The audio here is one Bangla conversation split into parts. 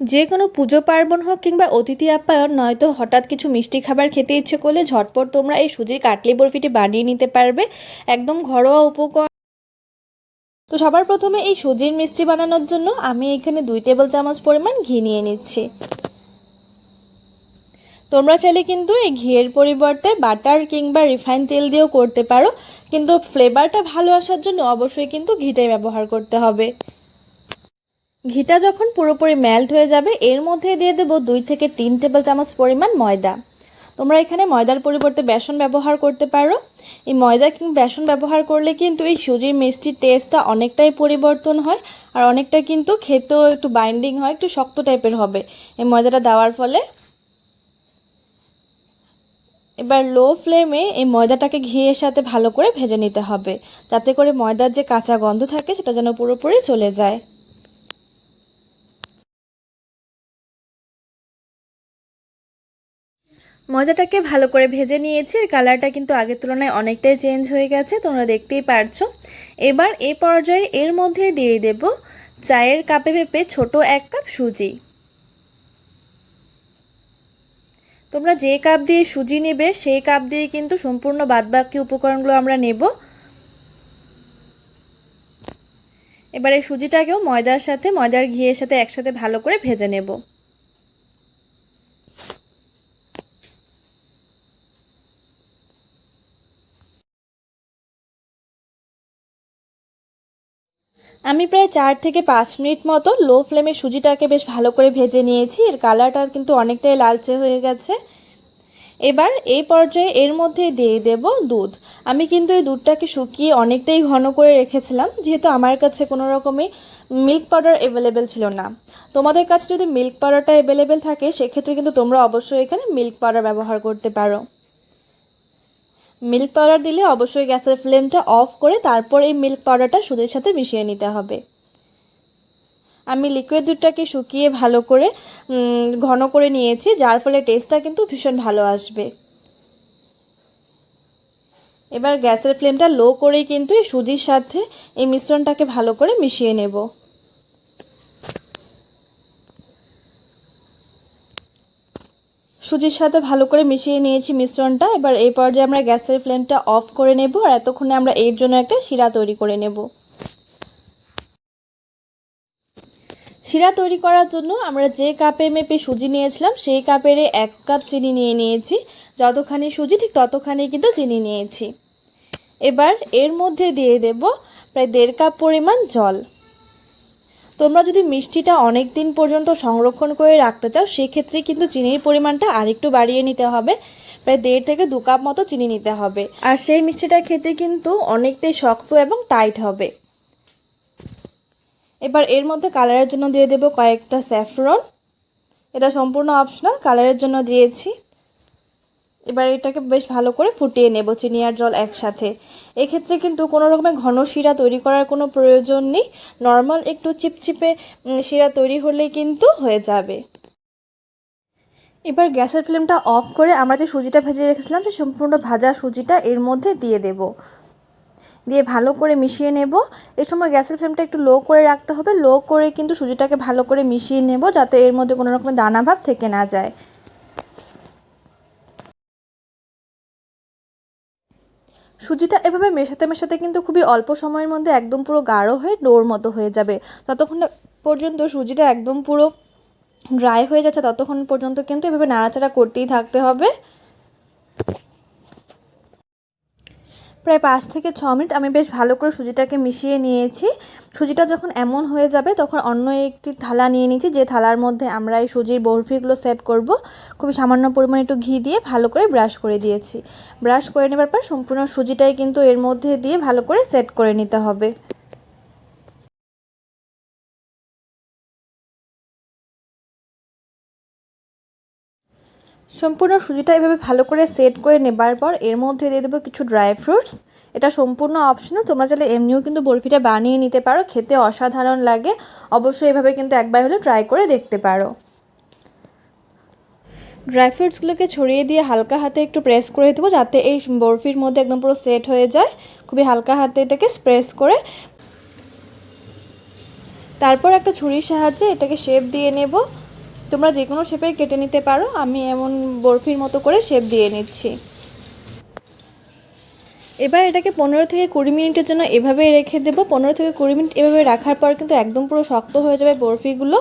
যে কোনো পুজো পার্বণ হোক কিংবা অতিথি আপ্যায়ন, নয়তো হঠাৎ কিছু মিষ্টি খাবার খেতে ইচ্ছে করলে ঝটপট তোমরা এই সুজির কাটলি বরফিটি বানিয়ে নিতে পারবে। একদম ঘরোয়া উপকরণ। তো সবার প্রথমে এই সুজির মিষ্টি বানানোর জন্য আমি এখানে দুই টেবিল চামচ পরিমাণ ঘি নিয়ে নিচ্ছি। তোমরা চাইলে কিন্তু এই ঘিয়ের পরিবর্তে বাটার কিংবা রিফাইন তেল দিয়েও করতে পারো। কিন্তু ফ্লেভারটা ভালো আসার জন্য অবশ্যই কিন্তু ঘিটাই ব্যবহার করতে হবে। ঘিটা যখন পুরোপুরি মেল্ট হয়ে যাবে, এর মধ্যে দিয়ে দেবো দুই থেকে তিন টেবিল চামচ পরিমাণ ময়দা। তোমরা এখানে ময়দার পরিবর্তে বেসন ব্যবহার করতে পারো। এই ময়দা কিংবা বেসন ব্যবহার করলে কিন্তু এই সুজির মিষ্টির টেস্টটা অনেকটাই পরিবর্তন হয় আর অনেকটা কিন্তু খেতেও একটু বাইন্ডিং হয়, একটু শক্ত টাইপের হবে। এই ময়দাটা দেওয়ার ফলে এবার লো ফ্লেমে এই ময়দাটাকে ঘিয়ের সাথে ভালো করে ভেজে নিতে হবে। যাতে করে ময়দার যে কাঁচা গন্ধ থাকে, সেটা যেন পুরোপুরি চলে যায়। ময়দাটাকে ভালো করে ভেজে নিয়েছি, আর কালারটা কিন্তু আগের তুলনায় অনেকটাই চেঞ্জ হয়ে গেছে, তোমরা দেখতেই পারছ। এবার এই পর্যায়ে এর মধ্যে দিয়ে দেব চায়ের কাপে মেপে ছোট এক কাপ সুজি। তোমরা যে কাপ দিয়ে সুজি নেবে, সেই কাপ দিয়ে কিন্তু সম্পূর্ণ বাদবাকি উপকরণগুলো আমরা নেব। এবারে সুজিটাকেও ময়দার সাথে, ময়দার ঘিয়ের সাথে একসাথে ভালো করে ভেজে নেব। আমি প্রায় চার থেকে পাঁচ মিনিট মতো লো ফ্লেমে সুজিটাকে বেশ ভালো করে ভেজে নিয়েছি। এর কালারটা কিন্তু অনেকটাই লালচে হয়ে গেছে। এবার এই পর্যায়ে এর মধ্যে দিয়ে দেব দুধ। আমি কিন্তু এই দুধটাকে শুকিয়ে অনেকটাই ঘন করে রেখেছিলাম, যেহেতু আমার কাছে কোনো রকমই মিল্ক পাউডার অ্যাভেলেবেল ছিল না। তোমাদের কাছে যদি মিল্ক পাউডারটা অ্যাভেলেবেল থাকে, সেক্ষেত্রে কিন্তু তোমরা অবশ্যই এখানে মিল্ক পাউডার ব্যবহার করতে পারো। মিল্ক পাউডার দিলে অবশ্যই গ্যাসের ফ্লেমটা অফ করে তারপর এই মিল্ক পাউডারটা সুদের সাথে মিশিয়ে নিতে হবে। আমি লিকুইড দুধটাকে শুকিয়ে ভালো করে ঘন করে নিয়েছি, যার ফলে টেস্টটা কিন্তু ভীষণ ভালো আসবে। এবার গ্যাসের ফ্লেমটা লো করেই কিন্তু এই সুজির সাথে এই মিশ্রণটাকে ভালো করে মিশিয়ে নেব। সুজির সাথে ভালো করে মিশিয়ে নিয়েছি মিশ্রণটা। এবার এই পর্যায়ে আমরা গ্যাসের ফ্লেমটা অফ করে নেব আর এতক্ষণে আমরা এর জন্য একটা শিরা তৈরি করে নেব। শিরা তৈরি করার জন্য আমরা যে কাপে মেপে সুজি নিয়েছিলাম, সেই কাপের এক কাপ চিনি নিয়ে নিয়েছি। যতখানি সুজি, ঠিক ততখানি কিন্তু চিনি নিয়েছি। এবার এর মধ্যে দিয়ে দেব প্রায় দেড় কাপ পরিমাণ জল। তোমরা যদি মিষ্টিটা অনেক দিন পর্যন্ত সংরক্ষণ করে রাখতে চাও, সেক্ষেত্রে কিন্তু চিনির পরিমাণটা আরেকটু বাড়িয়ে নিতে হবে। প্রায় দেড় থেকে দু কাপ মতো চিনি নিতে হবে। আর সেই মিষ্টিটা খেতে কিন্তু অনেকটাই শক্ত এবং টাইট হবে। এবার এর মধ্যে কালারের জন্য দিয়ে দেব কয়েকটা স্যাফরন। এটা সম্পূর্ণ অপশনাল কালারের জন্য দিয়েছি। এবার এটাকে বেশ ভালো করে ফুটিয়ে নেব চিনি আর জল একসাথে। এক্ষেত্রে কিন্তু কোনো রকমের ঘন শিরা তৈরি করার কোনো প্রয়োজন নেই। নর্মাল একটু চিপচিপে শিরা তৈরি হলেই কিন্তু হয়ে যাবে। এবার গ্যাসের ফ্লেমটা অফ করে আমরা যে সুজিটা ভেজে রেখেছিলাম, সেই সম্পূর্ণ ভাজা সুজিটা এর মধ্যে দিয়ে দেব। দিয়ে ভালো করে মিশিয়ে নেব। এই সময় গ্যাসের ফ্লেমটা একটু লো করে রাখতে হবে। লো করে কিন্তু সুজিটাকে ভালো করে মিশিয়ে নেব যাতে এর মধ্যে কোনো রকমের দানা ভাব থেকে না যায়। সুজিটা এভাবে মেশাতে মেশাতে কিন্তু খুবই অল্প সময়ের মধ্যে একদম পুরো গাঢ় হয়ে ডোর মতো হয়ে যাবে। ততক্ষণ পর্যন্ত সুজিটা একদম পুরো ড্রাই হয়ে যাচ্ছে, ততক্ষণ পর্যন্ত কিন্তু এভাবে নাড়াচাড়া করতেই থাকতে হবে। প্রায় পাঁচ থেকে ছ মিনিট আমি বেশ ভালো করে সুজিটাকে মিশিয়ে নিয়েছি। সুজিটা যখন এমন হয়ে যাবে তখন অন্য একটি থালা নিয়ে নিয়েছি যে থালার মধ্যে আমরা এই সুজির বরফিগুলো সেট করব খুবই সামান্য পরিমাণে একটু ঘি দিয়ে ভালো করে ব্রাশ করে দিয়েছি। ব্রাশ করে নেবার পর সম্পূর্ণ সুজিটাই কিন্তু এর মধ্যে দিয়ে ভালো করে সেট করে নিতে হবে। সম্পূর্ণ সুজিটা এভাবে ভালো করে সেট করে নেবার পর এর মধ্যে দিয়ে দেবো কিছু ড্রাই ফ্রুটস। এটা সম্পূর্ণ অপশনাল তোমরা চাইলে এমনিও কিন্তু বরফিটা বানিয়ে নিতে পারো, খেতে অসাধারণ লাগে। অবশ্যই এভাবে কিন্তু একবার হলে ট্রাই করে দেখতে পারো। ড্রাই ফ্রুটসগুলোকে ছড়িয়ে দিয়ে হালকা হাতে একটু প্রেস করে দেবো, যাতে এই বরফির মধ্যে একদম পুরো সেট হয়ে যায়। খুবই হালকা হাতে এটাকে স্প্রেস করে। তারপর একটা ছুরির সাহায্যে এটাকে শেপ দিয়ে নেব। তোমরা যে কোনো শেপেই কেটে নিতে পারো, আমি এমন বরফির মতো করে শেপ দিয়ে নিচ্ছি। এবার এটাকে পনেরো থেকে কুড়ি মিনিটের জন্য এভাবেই রেখে দেবো। পনেরো থেকে কুড়ি মিনিট এভাবে রাখার পর কিন্তু একদম পুরো শক্ত হয়ে যাবে বরফিগুলো।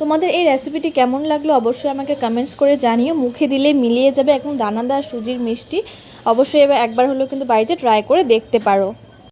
তোমাদের এই রেসিপিটি কেমন লাগল অবশ্যই আমাকে কমেন্টস করে জানিও। মুখে দিলে মিলিয়ে যাবে একদম দানাদার সুজির মিষ্টি। অবশ্যই এবার একবার হলেও কিন্তু বাড়িতে ট্রাই করে দেখতে পারো।